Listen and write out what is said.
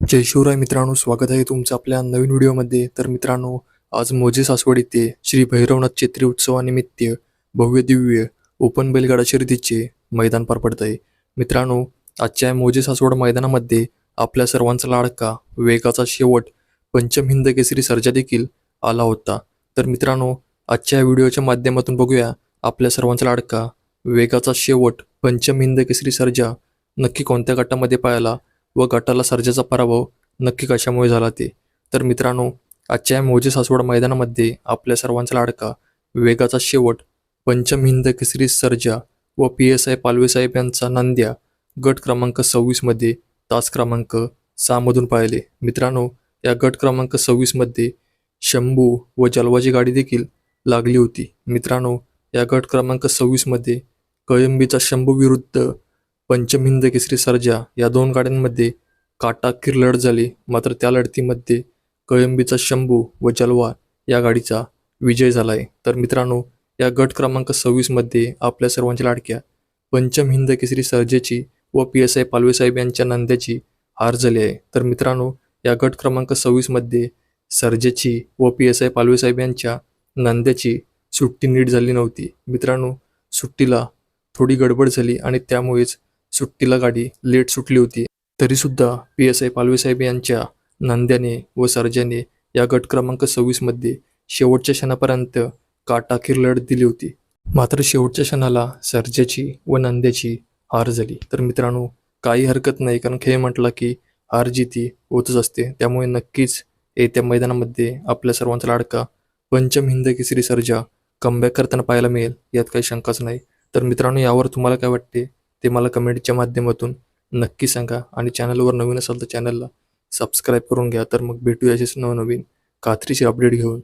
जय शिवराय मित्रांनो स्वागत आहे तुमचं आपल्या नवीन व्हिडिओमध्ये. तर मित्रांनो आज मोजे सासवड येथे श्री भैरवनाथ चैत्री उत्सवानिमित्त भव्य दिव्य ओपन बैलगाडा शर्यतीचे मैदान पार पडत आहे मित्रांनो आजच्या मोजे सासवड मैदानामध्ये आपल्या सर्वांचा लाडका वेगाचा शेवट पंचम हिंद केसरी सर्जा देखील आला होता. तर मित्रांनो आजच्या व्हिडिओच्या माध्यमातून बघूया आपल्या सर्वांचा लाडका वेगाचा शेवट पंचम हिंद केसरी सर्जा नक्की कोणत्या गटामध्ये पाहायला व गटाला सर्जाचा पराभव नक्की कशामुळे झाला ते? तर मित्रांनो आजच्या या मोजे सासवड मैदानामध्ये आपल्या सर्वांचा लाडका वेगाचा शेवट पंचम हिंद केसरी सर्जा व पी एस आय पालवेसाहेब यांचा नांद्या गट क्रमांक सव्वीसमध्ये तास क्रमांक सहामधून पाहिले. मित्रांनो या गट क्रमांक सव्वीसमध्ये शंभू व जलवाची गाडी देखील लागली होती. मित्रांनो या गट क्रमांक सव्वीसमध्ये कळंबीचा शंभू विरुद्ध पंचमहिंद केसरी सर्जा या दोन गाड्यांमध्ये काटाकीर लढत झाली. मात्र त्या लढतीमध्ये कळंबीचा शंभू व जलवा या गाडीचा विजय झाला आहे तर मित्रांनो या गट क्रमांक सव्वीसमध्ये आपल्या सर्वांच्या लाडक्या पंचम हिंद केसरी सर्जेची व पी एस आय पालवेसाहेब यांच्या नंद्याची हार झाली आहे. तर मित्रांनो या गट क्रमांक सव्वीसमध्ये सर्जेची व पी एस आय पालवेसाहेब यांच्या नंद्याची सुट्टी नीट झाली नव्हती. मित्रांनो सुट्टीला थोडी गडबड झाली आणि त्यामुळेच सुट्टीला गाडी लेट सुटली होती. तरीसुद्धा पी एस आय पालवेसाहेब यांच्या नंद्याने व सर्जाने या गट क्रमांक सव्वीसमध्ये शेवटच्या क्षणापर्यंत काटाखीर लढत दिली होती. मात्र शेवटच्या क्षणाला सर्जाची व नंद्याची हार झाली. तर मित्रांनो काही हरकत नाही कारण खेळ म्हटला की हार जीती होतच असते. त्यामुळे नक्कीच येत्या मैदानामध्ये आपल्या सर्वांचा लाडका पंचम हिंद केसरी सर्जा कमबॅक करताना पाहायला मिळेल यात काही शंकाच नाही. तर मित्रांनो यावर तुम्हाला काय वाटते? ते मला कमेंटच्या माध्यमातून नक्की सांगा. आणि चॅनलवर नवीन असाल तर चॅनलला सबस्क्राईब करून घ्या. तर मग भेटूया असेच नवनवीन कात्रीचे अपडेट घेऊन.